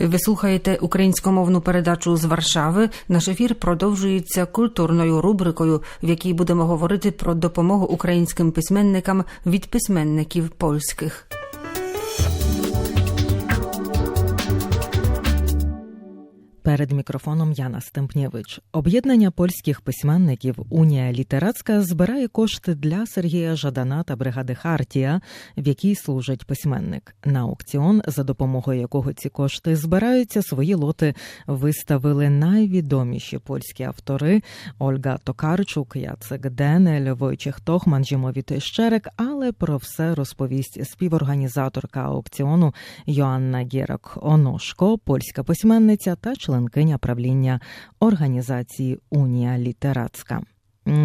Ви слухаєте українськомовну передачу з Варшави. Наш ефір продовжується культурною рубрикою, в якій будемо говорити про допомогу українським письменникам від письменників польських. Перед мікрофоном Яна Стемпнєвич. Об'єднання польських письменників Унія Літерацька збирає кошти для Сергія Жадана та бригади Хартія, в якій служить письменник. На аукціон, за допомогою якого ці кошти збираються, свої лоти виставили найвідоміші польські автори Ольга Токарчук, Яцек Денель, Войчех Тохман, Жімовіт Щерек. Але про все розповість співорганізаторка аукціону Йоанна Гєрак Оношко, польська письменниця та членкиня правління організації Унія Літерацька.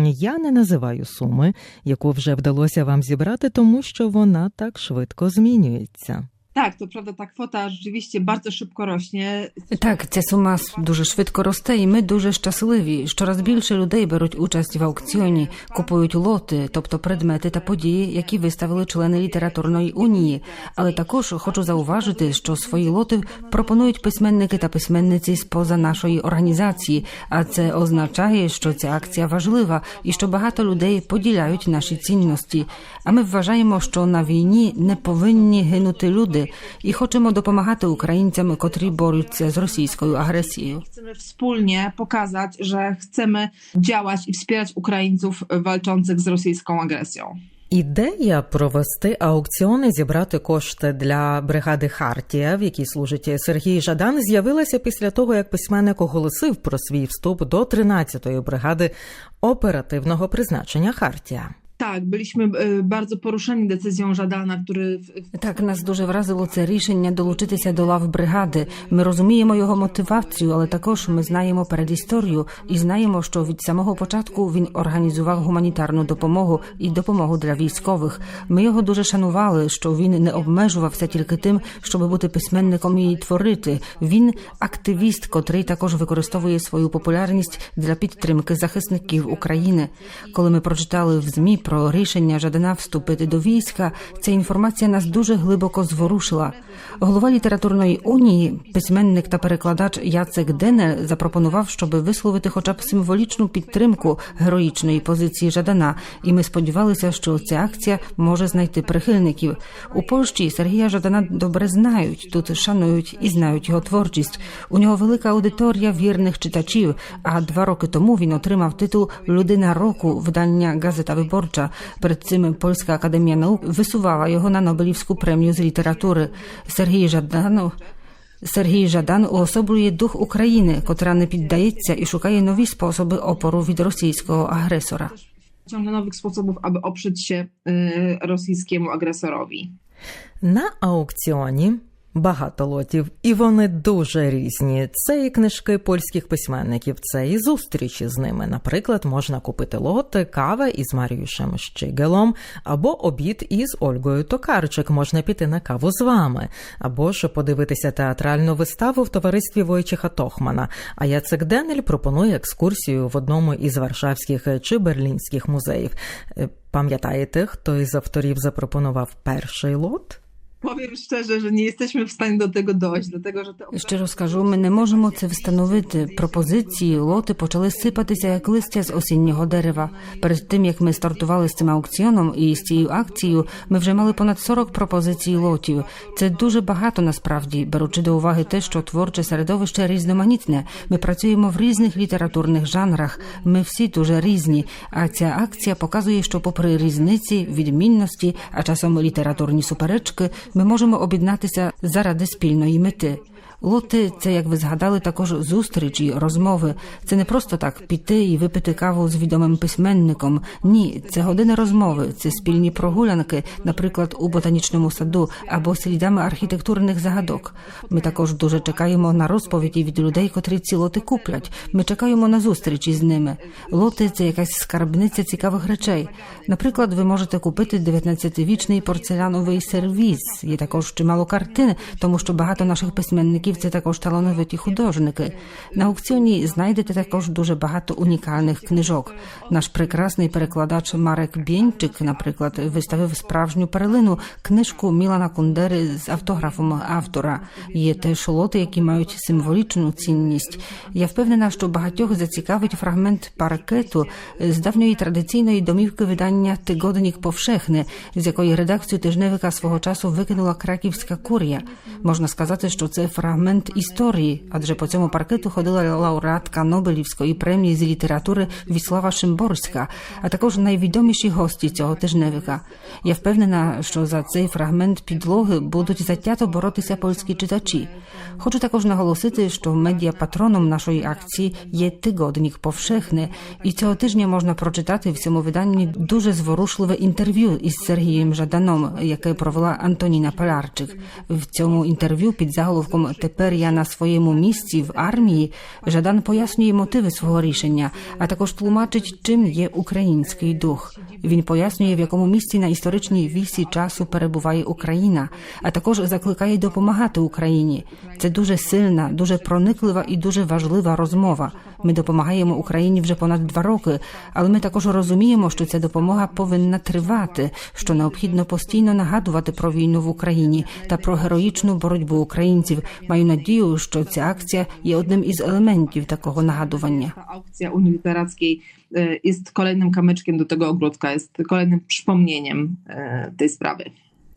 Я не називаю суми, яку вже вдалося вам зібрати, тому що вона так швидко змінюється. Tak, to prawda, ta kwota rzeczywiście bardzo szybko rośnie. Так, ця сума дуже швидко росте, і ми дуже щасливі. Щораз більше людей беруть участь в аукціоні, купують лоти, тобто предмети та події, які виставили члени літературної унії. Але також хочу зауважити, що свої лоти пропонують письменники та письменниці з-поза нашої організації. А це означає, що ця акція важлива і що багато людей поділяють наші цінності. А ми вважаємо, що на війні не повинні гинути люди, і хочемо допомагати українцям, котрі борються з російською агресією. Chcemy wspólnie pokazać, że chcemy działać i wspierać Ukraińców walczących z rosyjską agresją. Ідея провести аукціони, зібрати кошти для бригади Хартія, в якій служить Сергій Жадан, з'явилася після того, як письменник оголосив про свій вступ до 13-ї бригади оперативного призначення Хартія. Tak, byliśmy e, bardzo poruszeni decyzją Żadana, który Так, нас дуже вразило це рішення долучитися до лав бригади. Ми розуміємо його мотивацію, але також ми знаємо передісторію і знаємо, що від самого початку він організував гуманітарну допомогу і допомогу для військових. Ми його дуже шанували, що він не обмежувався тільки тим, щоб бути письменником і творити. Він активіст, котрий також використовує свою популярність для підтримки захисників України. Коли ми прочитали в змі про рішення Жадана вступити до війська, ця інформація нас дуже глибоко зворушила. Голова літературної унії, письменник та перекладач Яцек Денель запропонував, щоб висловити хоча б символічну підтримку героїчної позиції Жадана, і ми сподівалися, що ця акція може знайти прихильників. У Польщі Сергія Жадана добре знають, тут шанують і знають його творчість. У нього велика аудиторія вірних читачів. А два роки тому він отримав титул Людина року видання Газета Виборча. Перед цим Польська академія наук висувала його на Нобелівську премію з літератури. Сергій Жаданов. Сергій Жадан уособлює дух України, котра не піддається і шукає нові способи опору від російського агресора. ciągle nowych sposobów, aby oprzeć się e, rosyjskiemu agresorowi. На аукціоні багато лотів, і вони дуже різні. Це і книжки польських письменників, це і зустрічі з ними. Наприклад, можна купити лоти, кава із Маріюшем Щигелом, або обід із Ольгою Токарчик. Можна піти на каву з вами, або ж подивитися театральну виставу в товаристві Войчеха Тохмана. А Яцек Денель пропонує екскурсію в одному із варшавських чи берлінських музеїв. Е, Пам'ятаєте, хто із авторів запропонував перший лот? Powiem szczerze, że nie jesteśmy w stanie do tego dojść, dlatego że te Щиро скажу, ми не можемо це встановити. Пропозиції, лоти почали сипатися як листя з осіннього дерева. Перед тим як ми стартували з цим аукціоном і з цією акцією, ми вже мали понад 40 пропозицій лотів. Це дуже багато насправді, беручи до уваги те, що творче середовище різноманітне. Ми працюємо в різних літературних жанрах. Ми всі дуже різні. А ця акція показує, що, попри різниці, відмінності, а часом літературні суперечки, ми можемо об'єднатися заради спільної мети. Лоти це, як ви згадали, також зустрічі, розмови. Це не просто так піти і випити каву з відомим письменником. Ні, це години розмови, це спільні прогулянки, наприклад, у ботанічному саду або слідами архітектурних загадок. Ми також дуже чекаємо на розповіді від людей, котрі ці лоти куплять. Ми чекаємо на зустрічі з ними. Лоти це якась скарбниця цікавих речей. Наприклад, ви можете купити 19-вічний порцеляновий сервіз. Є також чимало картин, тому що багато наших письменників це також талановиті художники. На аукціоні знайдете також дуже багато унікальних книжок. Наш прекрасний перекладач Марек Бєнчик, наприклад, виставив справжню перлину книжку Мілана Кундери з автографом автора. Є теж лоти, які мають символічну цінність. Я впевнена, що багатьох зацікавить фрагмент паркету з давньої традиційної домівки видання Тигодник Повшехне, з якої редакцію тижневика свого часу викинула краківська курія. Можна сказати, що це фрагмент історії, адже по цьому паркету ходила лауреатка Нобелівської премії з літератури Віслава Шимборська, а також найвідоміші гості цього тижневика. Я впевнена, що за цей фрагмент підлоги будуть затято боротися польські читачі. Хочу також наголосити, що медіапатроном нашої акції є Тигодник Повшехне, і цього тижня можна прочитати в цьому виданні дуже зворушливе інтерв'ю із Сергієм Жаданом, яке провела Антоніна Палярчик. В цьому інтерв'ю під заголовком Тепер я на своєму місці в армії Жадан пояснює мотиви свого рішення, а також тлумачить, чим є український дух. Він пояснює, в якому місці на історичній вісі часу перебуває Україна, а також закликає допомагати Україні. Це дуже сильна, дуже прониклива і дуже важлива розмова. Ми допомагаємо Україні вже понад два роки, але ми також розуміємо, що ця допомога повинна тривати, що необхідно постійно нагадувати про війну в Україні та про героїчну боротьбу українців. Маю надію, що ця акція є одним із елементів такого Unii Literackiej e, jest kolejnym kamyczkiem do tego ogródka, jest kolejnym przypomnieniem tej sprawy.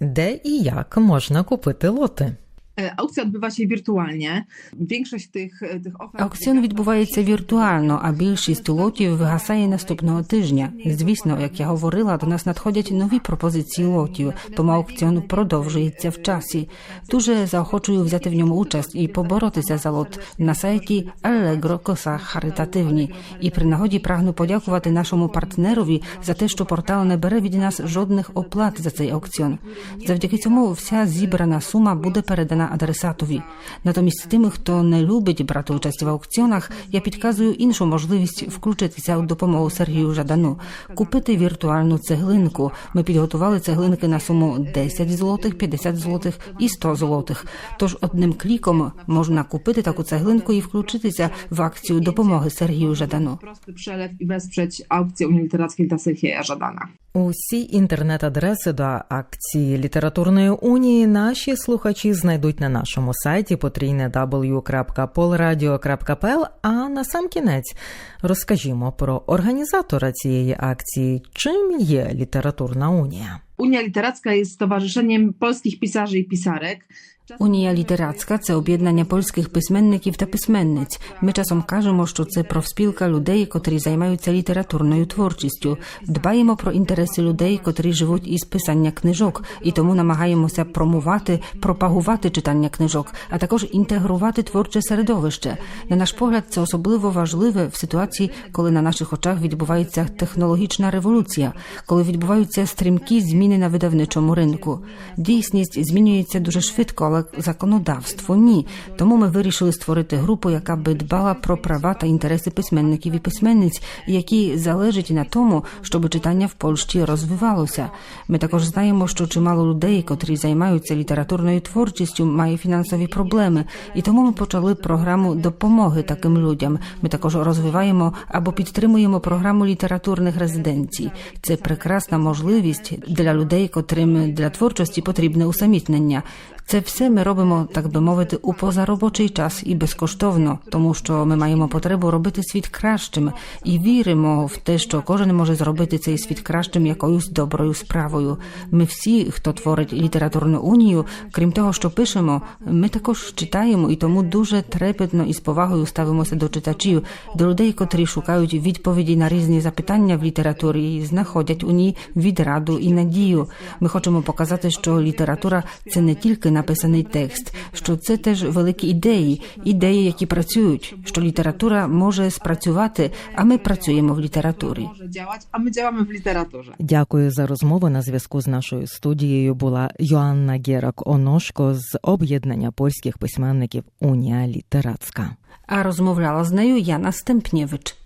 Де і як можна купити лоти? E, Aukcja odbywa się wirtualnie. Większość tych, e, tych ofert... Аукціон відбувається віртуально, а більшість лотів вигасає наступного тижня. Звісно, як я говорила, до нас надходять нові пропозиції лотів, тому аукціон продовжується в часі. Дуже заохочую взяти в ньому участь і поборотися за лот на сайті Allegro Коса Харитативні. І при нагоді прагну подякувати нашому партнерові за те, що портал не бере від нас жодних оплат за цей аукціон. Завдяки цьому вся зібрана сума буде передана адресатові. Натомість тим, хто не любить брати участь в аукціонах, я підказую іншу можливість включитися у допомогу Сергію Жадану, купити віртуальну цеглинку. Ми підготували цеглинки на суму 10 злотих, 50 злотих і 100 злотих. Тож одним кліком можна купити таку цеглинку і включитися в акцію допомоги Сергію Жадану. I wesprzeć aukcję Unii Literackiej dla Serhieja Żadana. Усі інтернет-адреси до акції літературної унії наші слухачі знайдуть на нашому сайті potrійне.polradio.pl, А на сам кінець розкажімо про організатора цієї акції. Чим є літературна унія? Unia Literacka jest stowarzyszeniem polskich pisarzy i pisarek. Унія літерацька це об'єднання польських письменників та письменниць. Ми часом кажемо, що це профспілка людей, котрі займаються літературною творчістю. Дбаємо про інтереси людей, котрі живуть із писання книжок, і тому намагаємося промувати, пропагувати читання книжок, а також інтегрувати творче середовище. На наш погляд, це особливо важливе в ситуації, коли на наших очах відбувається технологічна революція, коли відбуваються стрімкі зміни на видавничому ринку. Дійсність змінюється дуже швидко, але законодавство ні. Тому ми вирішили створити групу, яка би дбала про права та інтереси письменників і письменниць, які залежать на тому, щоб читання в Польщі розвивалося. Ми також знаємо, що чимало людей, котрі займаються літературною творчістю, має фінансові проблеми, і тому ми почали програму допомоги таким людям. Ми також розвиваємо або підтримуємо програму літературних резиденцій. Це прекрасна можливість для людей, котрим для творчості потрібне усамітнення. Це все ми робимо, так би мовити, у позаробочий час і безкоштовно, тому що ми маємо потребу робити світ кращим і віримо в те, що кожен може зробити цей світ кращим якоюсь доброю справою. Ми всі, хто творить літературну унію, крім того, що пишемо, ми також читаємо і тому дуже трепетно і з повагою ставимося до читачів, до людей, котрі шукають відповіді на різні запитання в літературі і знаходять у ній відраду і надію. Ми хочемо показати, що література це не тільки написаний текст, що це теж великі ідеї, ідеї, які працюють, що література може спрацювати, а ми працюємо в літературі. A my działamy w literaturze. Дякую за розмову. На зв'язку з нашою студією була Йоанна Герак Оношко з об'єднання польських письменників Унія Літерацька. А розмовляла з нею Яна Стемпнєвич.